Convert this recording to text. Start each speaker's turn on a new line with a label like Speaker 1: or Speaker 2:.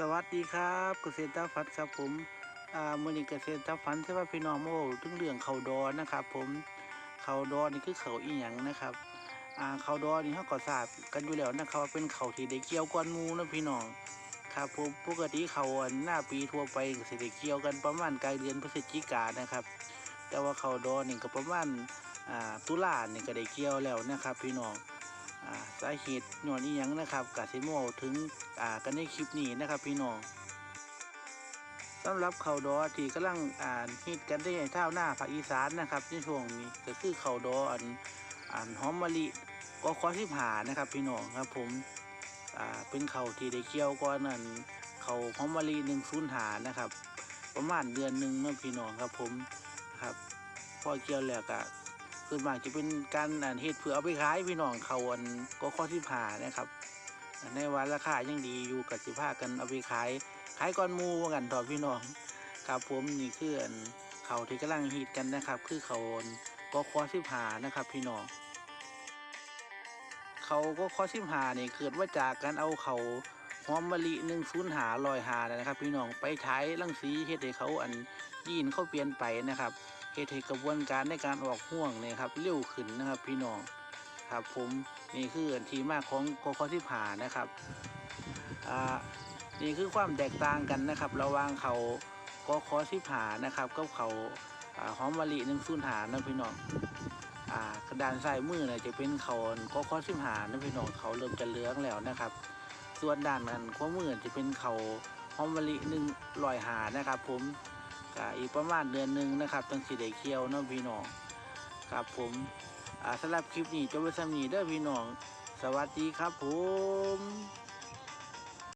Speaker 1: สวัสดีครับเกษตรฟันครับผมมือนี้เกษตรฟันที่ว่าพี่น้องโม่ถึงเรื่องเขาดอนนะครับ ผมเขาดอนนี่คือเขาอีหยังนะครับเขาดอนนี่เขาก็ทราบกันอยู่แล้วนะครับว่าเป็นเขาที่ได้เกี่ยวก้อนมูนะพี่น้องครับผมปกติเขาอันหน้าปีทั่วไปก็สิได้เกี่ยวกันประมาณกลางเดือนพฤศจิกายนนะครับ แต่ว่าเขาดอนนี่ก็ประมาณตุลาเนี่ก็ได้เกี่ยวแล้วนะครับ พี่น้อง สาเหตุย้อนอีหยังนะครับกาสิโมถึงอ่ากันในคลิปนี้นะครับ พี่น้องสำหรับเขาดอที่กำลังอ่านฮิตกันได้ในท่าหน้าภาคอีสานนะครับในช่วงนี้ก็คือเขาดออันอ่านหอมมะลิก็ขอสิบหานะครับ พี่น้องครับผมอ่าเป็นเขาที่ได้เกี่ยวก่อนนั่นเขาหอมมะลิหนึ่งศูนย์หานะครับ ประมาณเดือนหนึ่งเนาะพี่น้องครับผมครับพอเกี่ยวแล้วก็ ส่วนมากจะเป็นการอ่านเฮ็ดเพื่อเอาไปขายพี่น้องเขาอันก็ข้อที่ผ่านะครับในวันราคายังดีอยู่กับสิผ้ากันเอาไปขายขายก้อนมูว่ากันต่อพี่น้องครับผมนี่คืออันเขาที่กำลังฮิตกันนะครับ คือเขานก็ข้อที่ผ่านะครับ พี่น้องเขาก็ข้อที่ผ่านี่เกิดว่าจากการเอาเขาหอมมะลิหนึ่งศูนย์หาลอยหานะครับ พี่น้องไปใช้รังสีเฮ็ดให้เขาอันยีนเขาเปลี่ยนไปนะครับ เหตุให้กระบวนการในการออกห่วงเนี่ยครับเร็วขึ้นนะครับ พี่น้องครับผมนี่คืออันที่มากของกคที่ผ่านะครับอ่านี่คือความแตกต่างกันนะครับ ระหว่างเขากคที่ผ่านะครับกับเขาอ่าหอมมะลิหนึ่งสูนหานะพี่น้องอ่ากระดานซ้ายมือเนี่ยจะเป็นเขากคที่ผ่านะพี่น้องเขาเริ่มจะเลืองแล้วนะครับ ส่วนด้านนั้นขวามือจะเป็นเขาหอมมะลิหนึ่งลอยหานะครับ ผม ก็อีกประมาณเดือนหนึ่งนะครับตั้งสีได้เคียวเนาะพี่น้องครับผมสำหรับคลิปนี้จบไปสำนีเด้อพี่น้อง สวัสดีครับผม